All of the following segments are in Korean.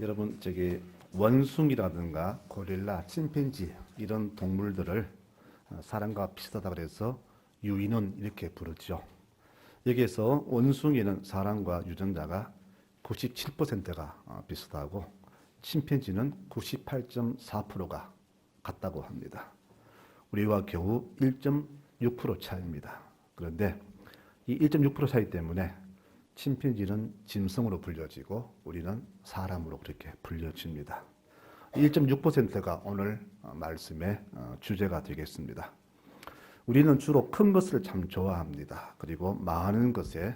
여러분 저기 원숭이라든가 고릴라, 침팬지 이런 동물들을 어, 사람과 비슷하다 그래서 유인원 이렇게 부르죠. 여기에서 원숭이는 사람과 유전자가 97%가 어, 비슷하고 침팬지는 98.4%가 같다고 합니다. 우리와 겨우 1.6% 차이입니다. 그런데 이 1.6% 차이 때문에 침팬지는 짐승으로 불려지고 우리는 사람으로 그렇게 불려집니다. 1.6%가 오늘 어, 말씀의 어, 주제가 되겠습니다. 우리는 주로 큰 것을 참 좋아합니다. 그리고 많은 것에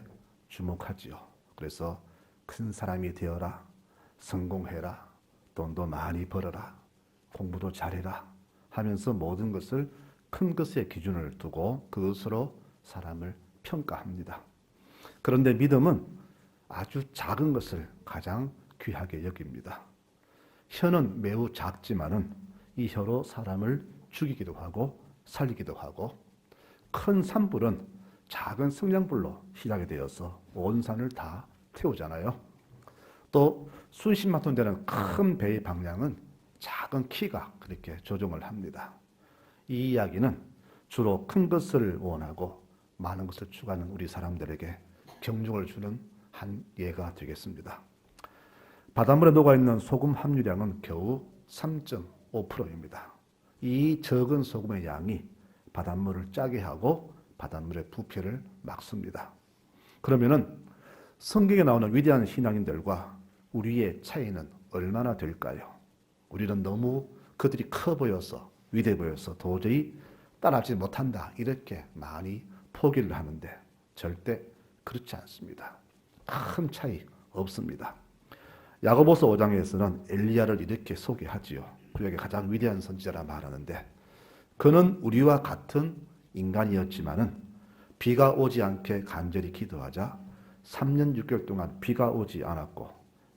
주목하지요. 그래서 큰 사람이 되어라, 성공해라, 돈도 많이 벌어라, 공부도 잘해라 하면서 모든 것을 큰 것의 기준을 두고 그것으로 사람을 평가합니다. 그런데 믿음은 아주 작은 것을 가장 귀하게 여깁니다. 혀는 매우 작지만은 이 혀로 사람을 죽이기도 하고 살리기도 하고 큰 산불은 작은 성냥불로 시작이 되어서 온 산을 다 태우잖아요. 또 수십만 톤 되는 큰 배의 방향은 작은 키가 그렇게 조종을 합니다. 이 이야기는 주로 큰 것을 원하고 많은 것을 추구하는 우리 사람들에게 경종을 주는 한 예가 되겠습니다. 바닷물에 녹아 있는 소금 함유량은 겨우 3.5%입니다. 이 적은 소금의 양이 바닷물을 짜게 하고 바닷물의 부패를 막습니다. 그러면은 성경에 나오는 위대한 신앙인들과 우리의 차이는 얼마나 될까요? 우리는 너무 그들이 커 보여서 위대 보여서 도저히 따라하지 못한다 이렇게 많이 포기를 하는데 절대 그렇지 않습니다. 큰 차이 없습니다. 야고보서 5장에서는 엘리야를 이렇게 소개하지요. 구약의 가장 위대한 선지자라 말하는데 그는 우리와 같은 인간이었지만은 비가 오지 않게 간절히 기도하자 3년 6개월 동안 비가 오지 않았고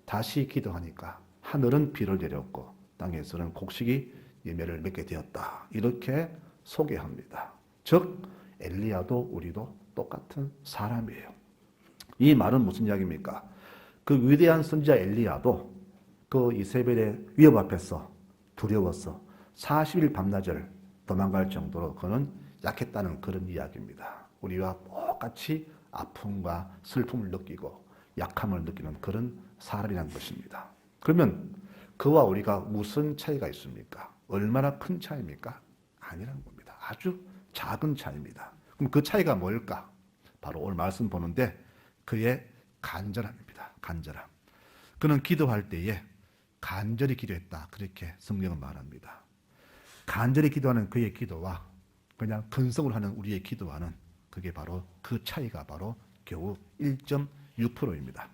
다시 기도하니까 하늘은 비를 내렸고 땅에서는 곡식이 예매를 맺게 되었다. 이렇게 소개합니다. 즉 엘리야도 우리도 똑같은 사람이에요. 이 말은 무슨 이야기입니까? 그 위대한 선지자 엘리야도 그 이세벨의 위협 앞에서 두려워서 40일 밤낮을 도망갈 정도로 그는 약했다는 그런 이야기입니다. 우리와 똑같이 아픔과 슬픔을 느끼고 약함을 느끼는 그런 사람이라는 것입니다. 그러면 그와 우리가 무슨 차이가 있습니까? 얼마나 큰 차이입니까? 아니라는 겁니다. 아주 작은 차이입니다. 그럼 그 차이가 뭘까? 바로 오늘 말씀 보는데 그의 간절함입니다. 간절함. 그는 기도할 때에 간절히 기도했다. 그렇게 성경은 말합니다. 간절히 기도하는 그의 기도와 그냥 근성을 하는 우리의 기도와는 그게 바로 그 차이가 바로 겨우 1.6%입니다.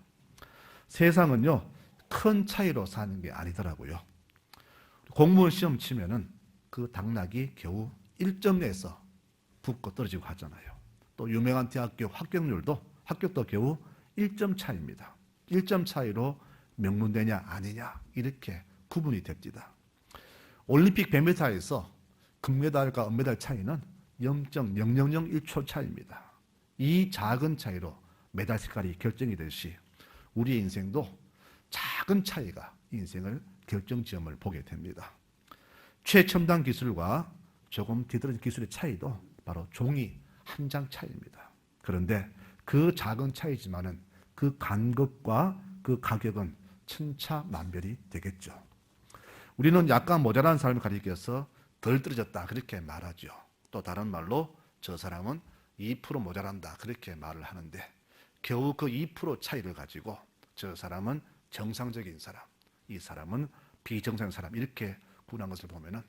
세상은요, 큰 차이로 사는 게 아니더라고요. 공무원 시험 치면은 그 당락이 겨우 1점 내에서 붙고 떨어지고 하잖아요. 또 유명한 대학교 합격률도 합격도 겨우 1점 차이입니다. 1점 차이로 명문대냐 아니냐 이렇게 구분이 됩니다. 올림픽 100m에서 금메달과 은메달 차이는 0.0001초 차이입니다. 이 작은 차이로 메달 색깔이 결정이 되듯이 우리의 인생도 작은 차이가 인생을 결정지점을 보게 됩니다. 최첨단 기술과 조금 뒤떨어진 기술의 차이도 바로 종이 한 장 차이입니다. 그런데 그 작은 차이지만은 그 간극과 그 가격은 천차만별이 되겠죠. 우리는 약간 모자란 사람을 가리켜서 덜 떨어졌다 그렇게 말하죠. 또 다른 말로 저 사람은 2% 모자란다 그렇게 말을 하는데 겨우 그 2% 차이를 가지고 저 사람은 정상적인 사람, 이 사람은 비정상적인 사람 이렇게 구분한 것을 보면은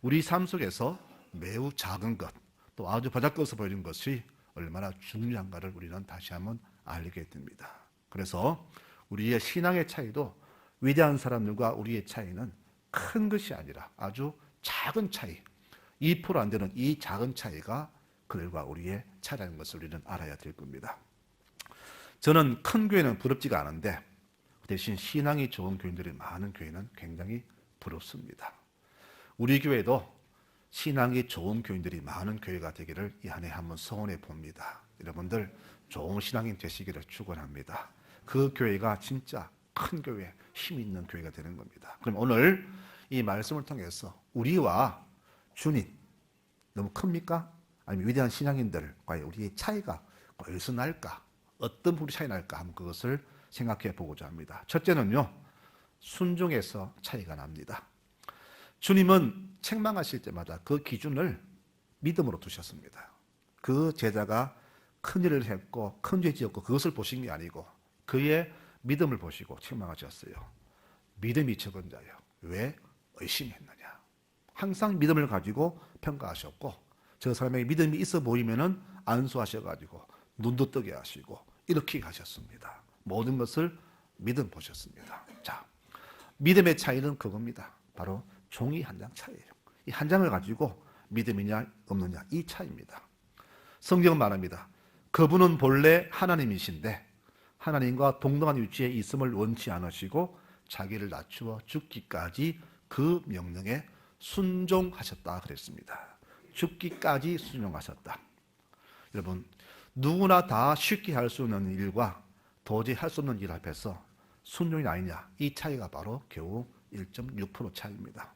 우리 삶 속에서 매우 작은 것, 또 아주 바짝거서 보이는 것이 얼마나 중요한가를 우리는 다시 한번 알게 됩니다. 그래서 우리의 신앙의 차이도 위대한 사람들과 우리의 차이는 큰 것이 아니라 아주 작은 차이, 2%안 되는 이 작은 차이가 그들과 우리의 차이라는 것을 우리는 알아야 될 겁니다. 저는 큰 교회는 부럽지가 않은데 대신 신앙이 좋은 교인들이 많은 교회는 굉장히 부럽습니다. 우리 교회도 신앙이 좋은 교인들이 많은 교회가 되기를 이한해 한번 소원해 봅니다. 여러분들 좋은 신앙인 되시기를 축원합니다. 그 교회가 진짜 큰 교회, 힘 있는 교회가 되는 겁니다. 그럼 오늘 이 말씀을 통해서 우리와 주님 너무 큽니까? 아니면 위대한 신앙인들과의 우리의 차이가 어디서 날까? 어떤 부분이 차이 날까? 한번 그것을 생각해 보고자 합니다. 첫째는요, 순종에서 차이가 납니다. 주님은 책망하실 때마다 그 기준을 믿음으로 두셨습니다. 그 제자가 큰 일을 했고 큰 죄 지었고 그것을 보신 게 아니고 그의 믿음을 보시고 책망하셨어요. 믿음이 적은 자요. 왜 의심했느냐? 항상 믿음을 가지고 평가하셨고 저 사람에게 믿음이 있어 보이면은 안수하셔가지고 눈도 뜨게 하시고 이렇게 가셨습니다. 모든 것을 믿음 보셨습니다. 자, 믿음의 차이는 그겁니다. 바로 종이 한 장 차이예요. 이 한 장을 가지고 믿음이냐 없느냐 이 차이입니다. 성경은 말합니다. 그분은 본래 하나님이신데 하나님과 동등한 위치에 있음을 원치 않으시고 자기를 낮추어 죽기까지 그 명령에 순종하셨다 그랬습니다. 죽기까지 순종하셨다. 여러분 누구나 다 쉽게 할 수 있는 일과 도저히 할 수 없는 일 앞에서 순종이 아니냐 이 차이가 바로 겨우 1.6% 차이입니다.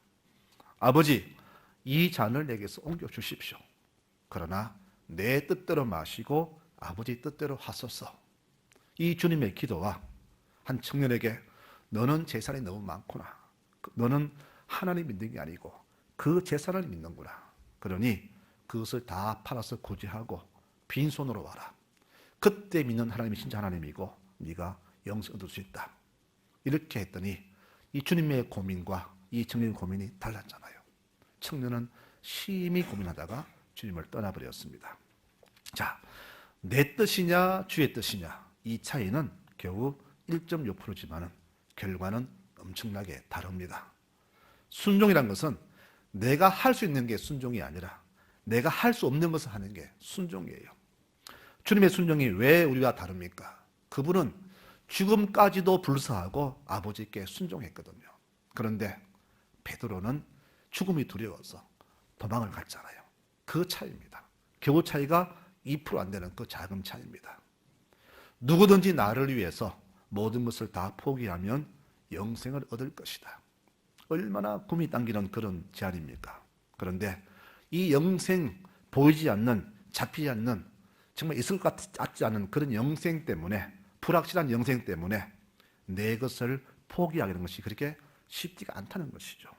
아버지 이 잔을 내게서 옮겨 주십시오. 그러나 내 뜻대로 마시고 아버지 뜻대로 하소서. 이 주님의 기도와 한 청년에게 너는 재산이 너무 많구나. 너는 하나님 믿는 게 아니고 그 재산을 믿는구나. 그러니 그것을 다 팔아서 구제하고 빈손으로 와라. 그때 믿는 하나님이 진짜 하나님이고 네가 영생 얻을 수 있다. 이렇게 했더니 이 주님의 고민과 이 청년의 고민이 달랐잖아요. 청년은 심히 고민하다가 주님을 떠나버렸습니다. 자, 내 뜻이냐 주의 뜻이냐 이 차이는 겨우 1.6%지만은 결과는 엄청나게 다릅니다. 순종이란 것은 내가 할 수 있는 게 순종이 아니라 내가 할 수 없는 것을 하는 게 순종이에요. 주님의 순종이 왜 우리와 다릅니까? 그분은 죽음까지도 불사하고 아버지께 순종했거든요. 그런데 베드로는 죽음이 두려워서 도망을 갔잖아요. 그 차이입니다. 겨우 차이가 2%안 되는 그 작은 차이입니다. 누구든지 나를 위해서 모든 것을 다 포기하면 영생을 얻을 것이다. 얼마나 꿈이 당기는 그런 제안입니까? 그런데 이 영생 보이지 않는 잡히지 않는 정말 있을 것 같지 않은 그런 영생 때문에 불확실한 영생 때문에 내 것을 포기하는 것이 그렇게 쉽지가 않다는 것이죠.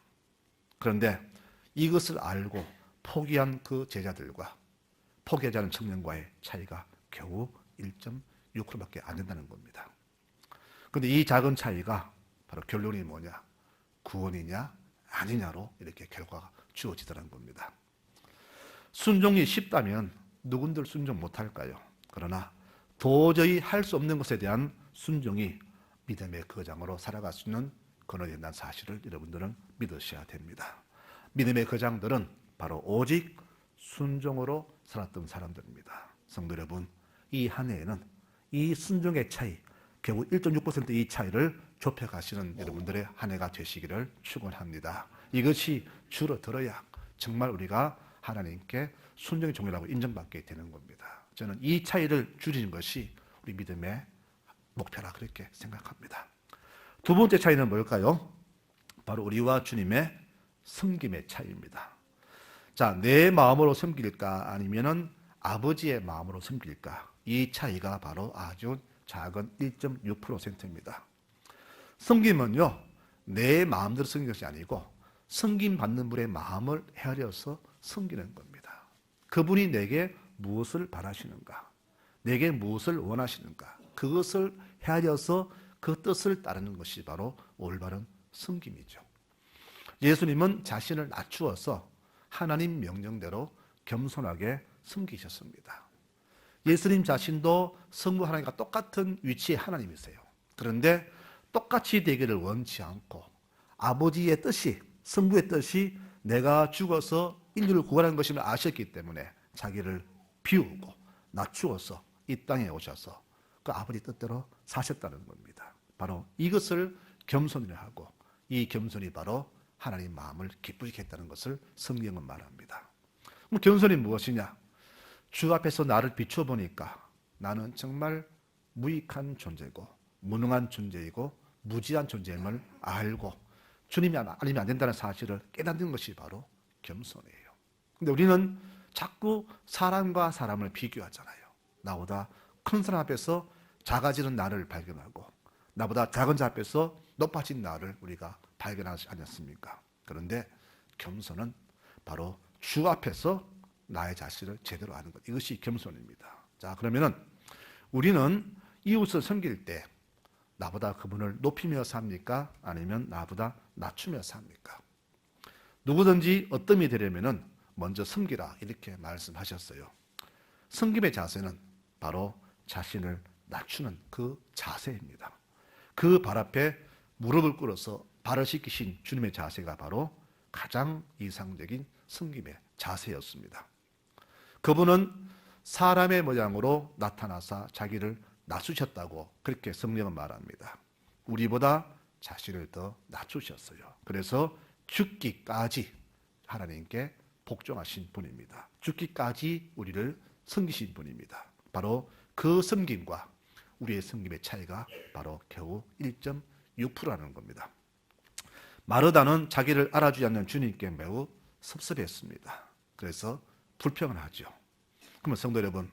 그런데 이것을 알고 포기한 그 제자들과 포기하지 않은 청년과의 차이가 겨우 1.6%밖에 안 된다는 겁니다. 그런데 이 작은 차이가 바로 결론이 뭐냐? 구원이냐 아니냐로 이렇게 결과가 주어지더라는 겁니다. 순종이 쉽다면 누군들 순종 못할까요? 그러나 도저히 할 수 없는 것에 대한 순종이 믿음의 거장으로 살아갈 수 있는 그런 된다는 사실을 여러분들은 믿으셔야 됩니다. 믿음의 거장들은 바로 오직 순종으로 살았던 사람들입니다. 성도 여러분, 이 한 해에는 이 순종의 차이, 결국 1.6%이 차이를 좁혀가시는 여러분들의 한 해가 되시기를 축원합니다. 이것이 줄어들어야 정말 우리가 하나님께 순종의 종이라고 인정받게 되는 겁니다. 저는 이 차이를 줄이는 것이 우리 믿음의 목표라 그렇게 생각합니다. 두 번째 차이는 뭘까요? 바로 우리와 주님의 섬김의 차이입니다. 자, 내 마음으로 섬길까 아니면은 아버지의 마음으로 섬길까? 이 차이가 바로 아주 작은 1.6%입니다. 섬김은요, 내 마음대로 섬기는 것이 아니고 섬김 받는 분의 마음을 헤아려서 섬기는 겁니다. 그분이 내게 무엇을 바라시는가? 내게 무엇을 원하시는가? 그것을 헤아려서 그 뜻을 따르는 것이 바로 올바른 섬김이죠. 예수님은 자신을 낮추어서 하나님 명령대로 겸손하게 섬기셨습니다. 예수님 자신도 성부 하나님과 똑같은 위치의 하나님이세요. 그런데 똑같이 되기를 원치 않고 아버지의 뜻이 성부의 뜻이 내가 죽어서 인류를 구원하는 것임을 아셨기 때문에 자기를 비우고 낮추어서 이 땅에 오셔서 그 아버지 뜻대로 사셨다는 겁니다. 바로 이것을 겸손이라 하고 이 겸손이 바로 하나님 마음을 기쁘게 했다는 것을 성경은 말합니다. 그럼 겸손이 무엇이냐? 주 앞에서 나를 비춰보니까 나는 정말 무익한 존재고 무능한 존재이고 무지한 존재임을 알고 주님이 아니면 안 된다는 사실을 깨닫는 것이 바로 겸손이에요. 근데 우리는 자꾸 사람과 사람을 비교하잖아요. 나보다 큰 사람 앞에서 작아지는 나를 발견하고 나보다 작은 자 앞에서 높아진 나를 우리가 발견하지 않았습니까? 그런데 겸손은 바로 주 앞에서 나의 자신을 제대로 아는 것. 이것이 겸손입니다. 자, 그러면은 우리는 이웃을 섬길 때 나보다 그분을 높이며 삽니까? 아니면 나보다 낮추며 삽니까? 누구든지 어떤이 되려면은 먼저 섬기라 이렇게 말씀하셨어요. 섬김의 자세는 바로 자신을 낮추는 그 자세입니다. 그 발 앞에 무릎을 꿇어서 발을 씻기신 주님의 자세가 바로 가장 이상적인 섬김의 자세였습니다. 그분은 사람의 모양으로 나타나사 자기를 낮추셨다고 그렇게 성령은 말합니다. 우리보다 자신을 더 낮추셨어요. 그래서 죽기까지 하나님께 복종하신 분입니다. 죽기까지 우리를 섬기신 분입니다. 바로 그 섬김과 우리의 섬김의 차이가 바로 겨우 1.6%라는 겁니다. 마르다는 자기를 알아주지 않는 주님께 매우 섭섭했습니다. 그래서 불평을 하죠. 그러면 성도 여러분,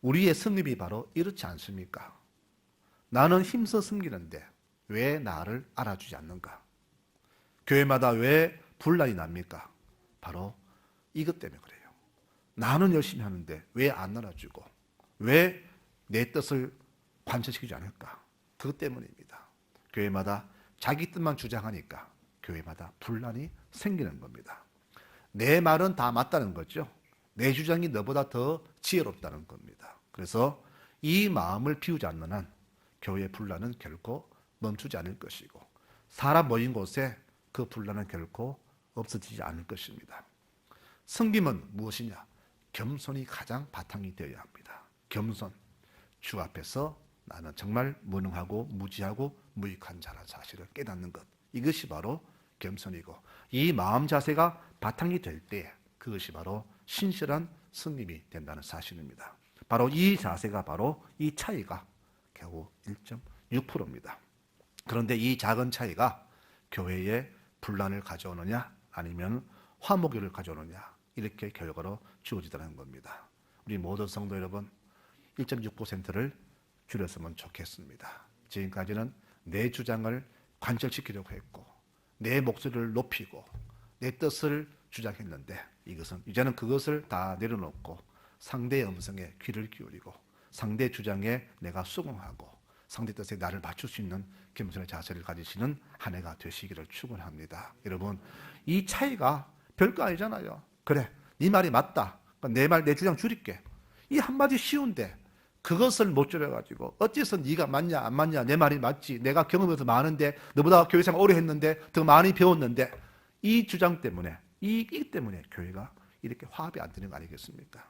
우리의 섬김이 바로 이렇지 않습니까? 나는 힘써 섬기는데 왜 나를 알아주지 않는가? 교회마다 왜 분란이 납니까? 바로 이것 때문에 그래요. 나는 열심히 하는데 왜 안 알아주고 왜 내 뜻을 관철시키지 않을까? 그것 때문입니다. 교회마다 자기 뜻만 주장하니까 교회마다 분란이 생기는 겁니다. 내 말은 다 맞다는 거죠. 내 주장이 너보다 더 지혜롭다는 겁니다. 그래서 이 마음을 피우지 않는 한 교회 분란은 결코 멈추지 않을 것이고 사람 모인 곳에 그 분란은 결코 없어지지 않을 것입니다. 성김은 무엇이냐? 겸손이 가장 바탕이 되어야 합니다. 겸손. 주 앞에서 나는 정말 무능하고 무지하고 무익한 자라는 사실을 깨닫는 것. 이것이 바로 겸손이고 이 마음 자세가 바탕이 될 때 그것이 바로 신실한 승림이 된다는 사실입니다. 바로 이 자세가 바로 이 차이가 겨우 1.6%입니다. 그런데 이 작은 차이가 교회에 분란을 가져오느냐 아니면 화목을 가져오느냐 이렇게 결과로 주어지다는 겁니다. 우리 모든 성도 여러분 1.6%를 줄였으면 좋겠습니다. 지금까지는 내 주장을 관철시키려고 했고 내 목소리를 높이고 내 뜻을 주장했는데 이것은 이제는 그것을 다 내려놓고 상대의 음성에 귀를 기울이고 상대 주장에 내가 수긍하고 상대 뜻에 나를 맞출 수 있는 겸손의 자세를 가지시는 한 해가 되시기를 축원합니다. 여러분 이 차이가 별거 아니잖아요. 그래, 네 말이 맞다. 내 말 내 주장 줄일게. 이 한마디 쉬운데 그것을 못 줄여가지고 어째서 네가 맞냐 안 맞냐 내 말이 맞지 내가 경험이 더 많은데 너보다 교회생활 오래 했는데 더 많이 배웠는데 이 주장 때문에 이, 이 때문에 교회가 이렇게 화합이 안 되는 거 아니겠습니까?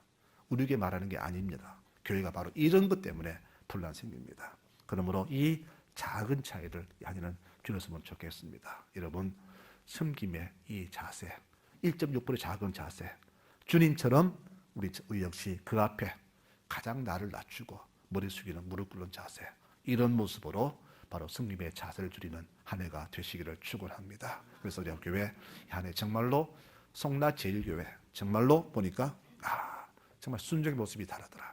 우리에게 말하는 게 아닙니다. 교회가 바로 이런 것 때문에 분란 생깁니다. 그러므로 이 작은 차이를 한해는 줄였으면 좋겠습니다. 여러분 섬김의 이 자세 1.6%의 작은 자세 주님처럼 우리 역시 그 앞에 가장 나를 낮추고 머리 숙이는 무릎 꿇는 자세 이런 모습으로 바로 승림의 자세를 줄이는 한 해가 되시기를 축원합니다. 그래서 우리 교회 한 해 정말로 송나 제일교회 정말로 보니까 아 정말 순종의 모습이 다르더라.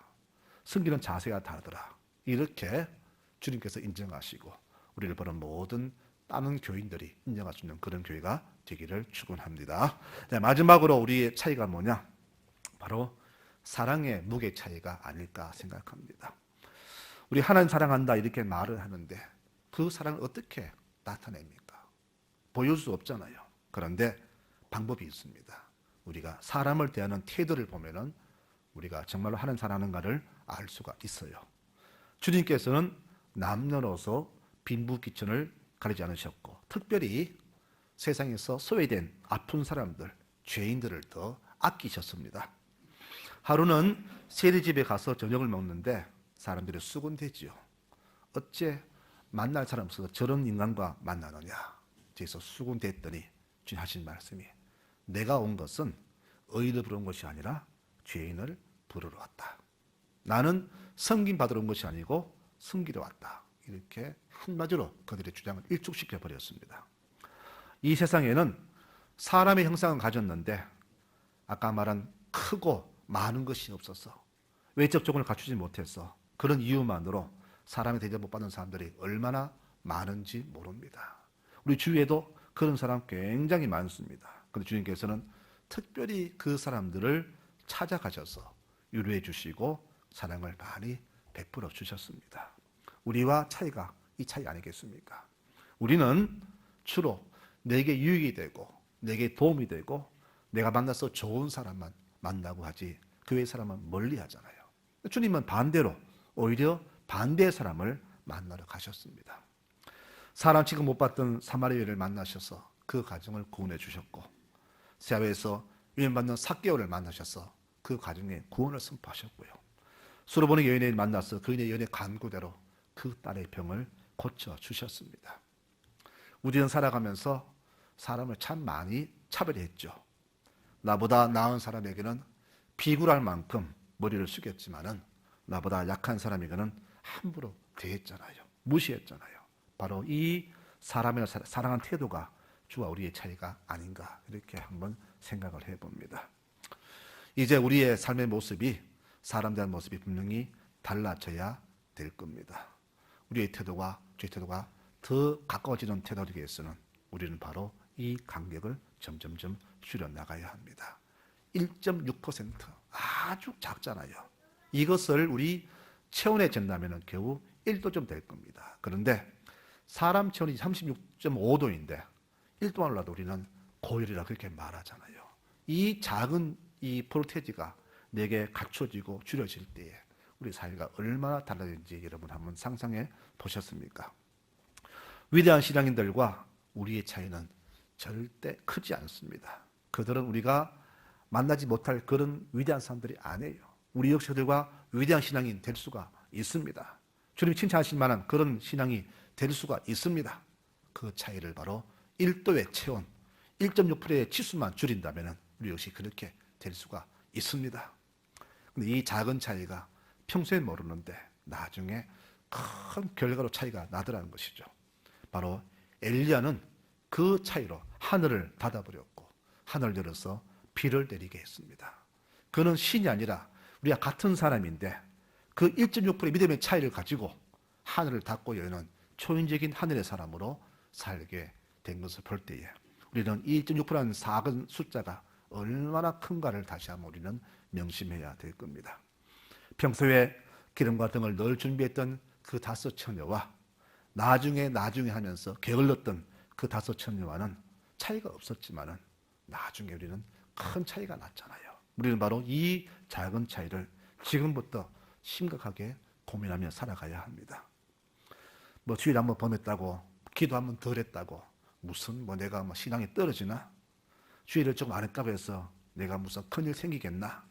승기는 자세가 다르더라. 이렇게 주님께서 인정하시고 우리를 보는 모든 다른 교인들이 인정할 수 있는 그런 교회가 되기를 축원합니다. 네, 마지막으로 우리의 차이가 뭐냐? 바로 사랑의 무게 차이가 아닐까 생각합니다. 우리 하나님 사랑한다 이렇게 말을 하는데 그 사랑을 어떻게 나타냅니까? 보여줄 수 없잖아요. 그런데 방법이 있습니다. 우리가 사람을 대하는 태도를 보면은 우리가 정말로 하는 사랑하는가를 알 수가 있어요. 주님께서는 남녀노소 빈부귀천을 가리지 않으셨고 특별히 세상에서 소외된 아픈 사람들, 죄인들을 더 아끼셨습니다. 하루는 세리집에 가서 저녁을 먹는데 사람들이 수군대지요. 어째 만날 사람 없어서 저런 인간과 만나느냐. 뒤에서 수군댔더니 주님 하신 말씀이 내가 온 것은 의를 부르는 것이 아니라 죄인을 부르러 왔다. 나는 섬김 받으러 온 것이 아니고 섬기러 왔다. 이렇게 한마디로 그들의 주장을 일축시켜 버렸습니다. 이 세상에는 사람의 형상은 가졌는데 아까 말한 크고 많은 것이 없어서 외적 조건을 갖추지 못해서 그런 이유만으로 사람의 대접 못 받는 사람들이 얼마나 많은지 모릅니다. 우리 주위에도 그런 사람 굉장히 많습니다. 근데 주님께서는 특별히 그 사람들을 찾아가셔서 유로해 주시고 사랑을 많이 베풀어 주셨습니다. 우리와 차이가 이 차이 아니겠습니까? 우리는 주로 내게 유익이 되고 내게 도움이 되고 내가 만나서 좋은 사람만 만나고 하지 그 외의 사람은 멀리 하잖아요. 주님은 반대로 오히려 반대의 사람을 만나러 가셨습니다. 사람 지금 못 봤던 사마리아를 만나셔서 그 가정을 구원해 주셨고 세아에서 유인받는 사개월을 만나셔서 그 가정에 구원을 선포하셨고요. 수로보는 여인을 만나서 그인의 연애 간구대로 그 딸의 병을 고쳐 주셨습니다. 우리는 살아가면서 사람을 참 많이 차별했죠. 나보다 나은 사람에게는 비굴할 만큼 머리를 숙였지만은 나보다 약한 사람에게는 함부로 대했잖아요. 무시했잖아요. 바로 이 사람의 사- 사랑한 태도가 주와 우리의 차이가 아닌가 이렇게 한번 생각을 해봅니다. 이제 우리의 삶의 모습이 사람 대한 모습이 분명히 달라져야 될 겁니다. 우리의 태도와 주의 태도가 더 가까워지는 태도를 위해서는 우리는 바로 이 간격을 점점점 줄여 나가야 합니다. 1.6% 아주 작잖아요. 이것을 우리 체온에 잰다면 겨우 1도 좀 될 겁니다. 그런데 사람 체온이 36.5도인데 1도만 올라도 우리는 고열이라 그렇게 말하잖아요. 이 작은 이 프로테지가 내게 갖춰지고 줄여질 때에 우리 사회가 얼마나 달라진지 여러분 한번 상상해 보셨습니까? 위대한 신앙인들과 우리의 차이는 절대 크지 않습니다. 그들은 우리가 만나지 못할 그런 위대한 사람들이 아니에요. 우리 역시 그들과 위대한 신앙인 될 수가 있습니다. 주님 칭찬하실 만한 그런 신앙이 될 수가 있습니다. 그 차이를 바로 1도의 체온, 1.6%의 치수만 줄인다면 우리 역시 그렇게 될 수가 있습니다. 근데 이 작은 차이가 평소에 모르는데 나중에 큰 결과로 차이가 나더라는 것이죠. 바로 엘리야는 그 차이로 하늘을 닫아버렸고 하늘 열어서 비를 내리게 했습니다. 그는 신이 아니라 우리가 같은 사람인데 그 1.6%의 믿음의 차이를 가지고 하늘을 닫고 여는 초인적인 하늘의 사람으로 살게 된 것을 볼 때에 우리는 이 1.6%라는 작은 숫자가 얼마나 큰가를 다시 한번 우리는 명심해야 될 겁니다. 평소에 기름과 등을 늘 준비했던 그 다섯 처녀와 나중에 나중에 하면서 게을렀던 그 다섯 처녀와는 차이가 없었지만은 나중에 우리는 큰 차이가 났잖아요. 우리는 바로 이 작은 차이를 지금부터 심각하게 고민하며 살아가야 합니다. 뭐 주일 한번 범했다고 기도 한번 덜 했다고 무슨 뭐 내가 뭐 신앙이 떨어지나 주일을 조금 안 했다고 해서 내가 무슨 큰일 생기겠나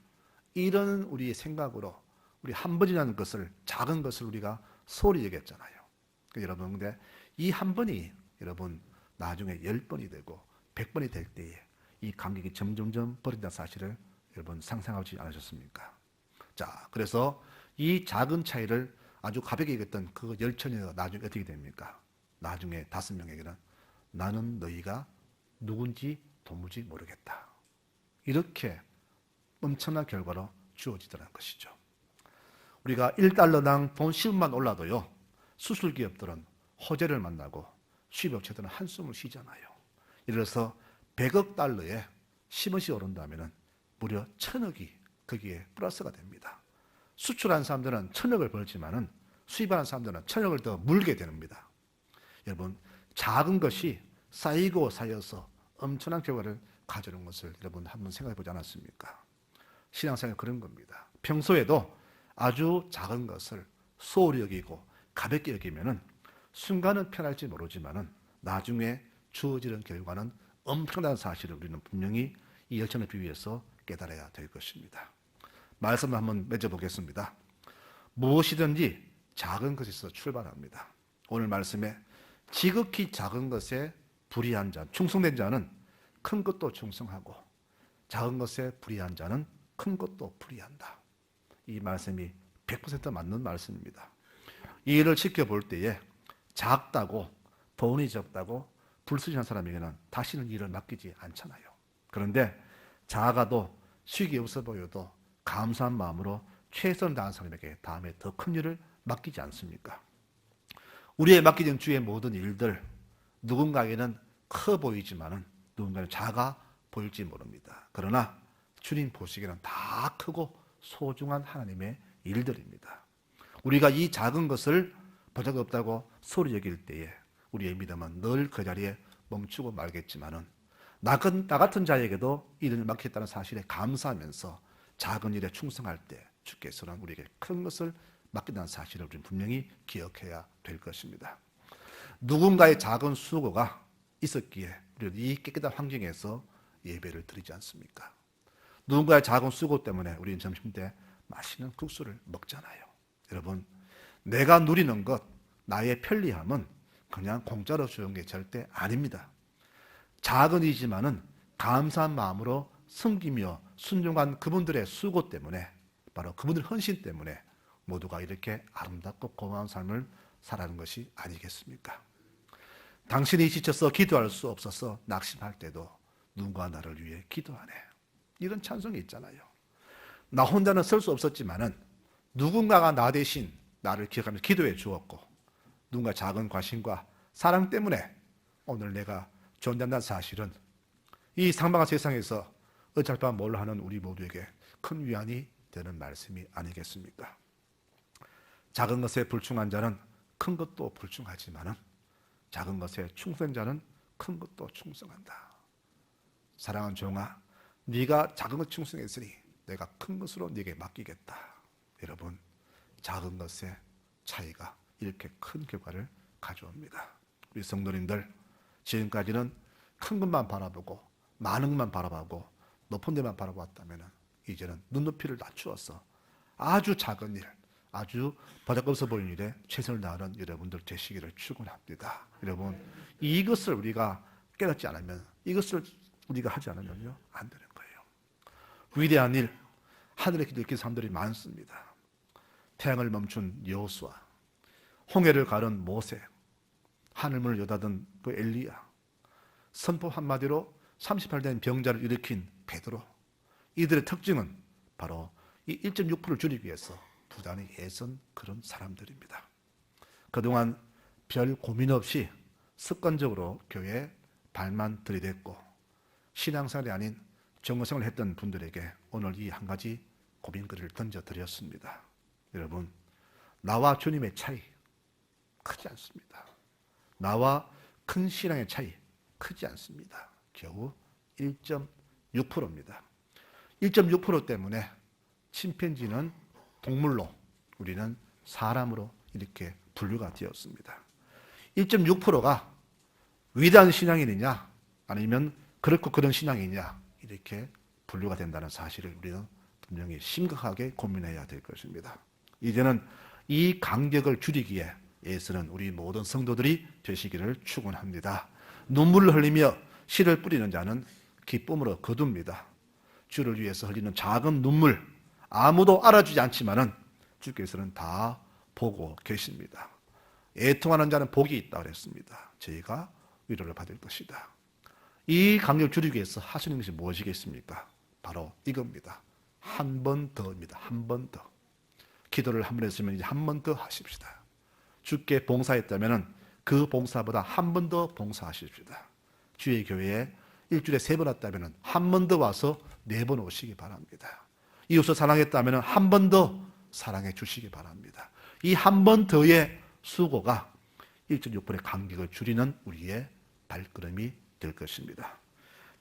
이런 우리의 생각으로 우리 한 번이라는 것을 작은 것을 우리가 소홀히 얘기했잖아요. 그 여러분 근데 이 한 번이 여러분 나중에 열 번이 되고 백 번이 될 때에 이 간격이 점점점 벌어진다는 사실을 여러분 상상하지 않으셨습니까? 자, 그래서 이 작은 차이를 아주 가볍게 얘기했던 그 열천이가 나중에 어떻게 됩니까? 나중에 다섯 명에게는 나는 너희가 누군지 도무지 모르겠다. 이렇게 엄청난 결과로 주어지더라는 것이죠. 우리가 1달러당 돈 10만 올라도요, 수술 기업들은 호재를 만나고 수입업체들은 한숨을 쉬잖아요. 예를 들어서 100억 달러에 10원씩 오른다면 무려 천억이 거기에 플러스가 됩니다. 수출한 사람들은 천억을 벌지만은 수입하는 사람들은 천억을 더 물게 됩니다. 여러분, 작은 것이 쌓이고 쌓여서 엄청난 결과를 가져오는 것을 여러분 한번 생각해 보지 않았습니까? 신앙생활 그런 겁니다. 평소에도 아주 작은 것을 소홀히 여기고 가볍게 여기면은 순간은 편할지 모르지만은 나중에 주어지는 결과는 엄청난 사실을 우리는 분명히 이 열천의 비유에서 깨달아야 될 것입니다. 말씀을 한번 맺어보겠습니다. 무엇이든지 작은 것에서 출발합니다. 오늘 말씀에 지극히 작은 것에 불의한 자, 충성된 자는 큰 것도 충성하고 작은 것에 불의한 자는 큰 것도 불의한다. 이 말씀이 100% 맞는 말씀입니다. 이 일을 지켜볼 때에 작다고 돈이 적다고 불순한 사람에게는 다시는 일을 맡기지 않잖아요. 그런데 작아도 수익이 없어 보여도 감사한 마음으로 최선을 다한 사람에게 다음에 더 큰 일을 맡기지 않습니까? 우리의 맡기는 주의 모든 일들 누군가에게는 커 보이지만은 누군가는 작아 보일지 모릅니다. 그러나 주님 보시기에는 다 크고 소중한 하나님의 일들입니다. 우리가 이 작은 것을 보잘 없다고 소리 여길 때에 우리의 믿음은 늘 그 자리에 멈추고 말겠지만은 나 나 같은 자에게도 일을 맡겼다는 사실에 감사하면서 작은 일에 충성할 때 주께서는 우리에게 큰 것을 맡긴다는 사실을 우리는 분명히 기억해야 될 것입니다. 누군가의 작은 수고가 있었기에 우리는 이 깨끗한 환경에서 예배를 드리지 않습니까? 누군가의 작은 수고 때문에 우리는 점심 때 맛있는 국수를 먹잖아요. 여러분, 내가 누리는 것, 나의 편리함은 그냥 공짜로 주는 게 절대 아닙니다. 작은 이지만은 감사한 마음으로 섬기며 순종한 그분들의 수고 때문에 바로 그분들 헌신 때문에 모두가 이렇게 아름답고 고마운 삶을 살아가는 것이 아니겠습니까? 당신이 지쳐서 기도할 수 없어서 낙심할 때도 누군가 나를 위해 기도하네. 이런 찬송이 있잖아요. 나 혼자는 설수 없었지만은 누군가가 나 대신 나를 기억하면서 기도해 주었고 누군가 작은 과신과 사랑 때문에 오늘 내가 존재한다는 사실은 이 상방한 세상에서 어쩔 뭘 하는 우리 모두에게 큰 위안이 되는 말씀이 아니겠습니까? 작은 것에 불충한 자는 큰 것도 불충하지만은 작은 것에 충성한 자는 큰 것도 충성한다. 사랑하는 종아, 네가 작은 것 충성했으니 내가 큰 것으로 네게 맡기겠다. 여러분, 작은 것의 차이가 이렇게 큰 결과를 가져옵니다. 우리 성도님들 지금까지는 큰 것만 바라보고 많은 것만 바라보고 높은 데만 바라보았다면 이제는 눈높이를 낮추어서 아주 작은 일, 아주 바닥 없어 보이는 일에 최선을 다하는 여러분들 되시기를 축원합니다. 여러분 이것을 우리가 깨닫지 않으면 이것을 우리가 하지 않으면요 안 되는 거예요. 위대한 일 하늘에 기득기 사람들이 많습니다. 태양을 멈춘 여호수아, 홍해를 가른 모세, 하늘문을 여닫은 그 엘리야, 선포 한마디로 38된 병자를 일으킨 베드로. 이들의 특징은 바로 이 1.6%를 줄이기 위해서 부단히 애쓴 그런 사람들입니다. 그동안 별 고민 없이 습관적으로 교회에 발만 들이댔고 신앙생활이 아닌 정거생활을 했던 분들에게 오늘 이 한 가지 고민거리를 던져드렸습니다. 여러분, 나와 주님의 차이 크지 않습니다. 나와 큰 신앙의 차이 크지 않습니다. 겨우 1.6%입니다. 1.6% 때문에 침팬지는 동물로 우리는 사람으로 이렇게 분류가 되었습니다. 1.6%가 위대한 신앙이냐 아니면 그렇고 그런 신앙이냐 이렇게 분류가 된다는 사실을 우리는 분명히 심각하게 고민해야 될 것입니다. 이제는 이 간격을 줄이기에 예수는 우리 모든 성도들이 되시기를 축원합니다. 눈물을 흘리며 씨를 뿌리는 자는 기쁨으로 거둡니다. 주를 위해서 흘리는 작은 눈물 아무도 알아주지 않지만은 주께서는 다 보고 계십니다. 애통하는 자는 복이 있다 그랬습니다. 저희가 위로를 받을 것이다. 이 강력을 줄이기 위해서 하시는 것이 무엇이겠습니까? 바로 이겁니다. 한 번 더입니다. 한 번 더. 기도를 한 번 했으면 이제 한 번 더 하십시다. 주께 봉사했다면 그 봉사보다 한 번 더 봉사하십시다. 주의 교회에 일주일에 세 번 왔다면 한 번 더 와서 네 번 오시기 바랍니다. 이웃을 사랑했다면 한 번 더 사랑해 주시기 바랍니다. 이 한 번 더의 수고가 1.6분의 간격을 줄이는 우리의 발걸음이 될 것입니다.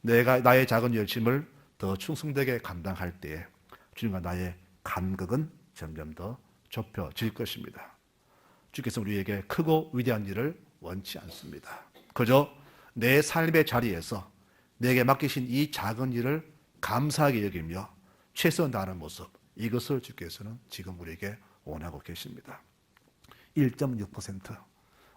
내가 나의 작은 열심을 더 충성되게 감당할 때에 주님과 나의 간격은 점점 더 좁혀질 것입니다. 주께서 우리에게 크고 위대한 일을 원치 않습니다. 그저 내 삶의 자리에서 내게 맡기신 이 작은 일을 감사하게 여기며 최선 다하는 모습 이것을 주께서는 지금 우리에게 원하고 계십니다. 1.6%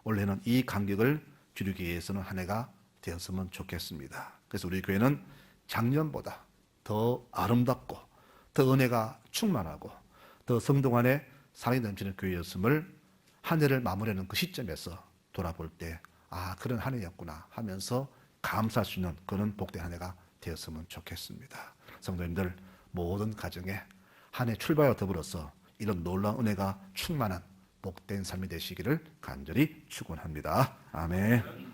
원래는 이 간격을 줄이기 위해서는 한 해가 되었으면 좋겠습니다. 그래서 우리 교회는 작년보다 더 아름답고 더 은혜가 충만하고 더 성동 안에 사랑이 넘치는 교회였음을 한 해를 마무리하는 그 시점에서 돌아볼 때 아 그런 한 해였구나 하면서 감사할 수 있는 그런 복된 한 해가 되었으면 좋겠습니다. 성도님들 모든 가정에 한 해 출발과 더불어서 이런 놀라운 은혜가 충만한 복된 삶이 되시기를 간절히 축원합니다. 아멘.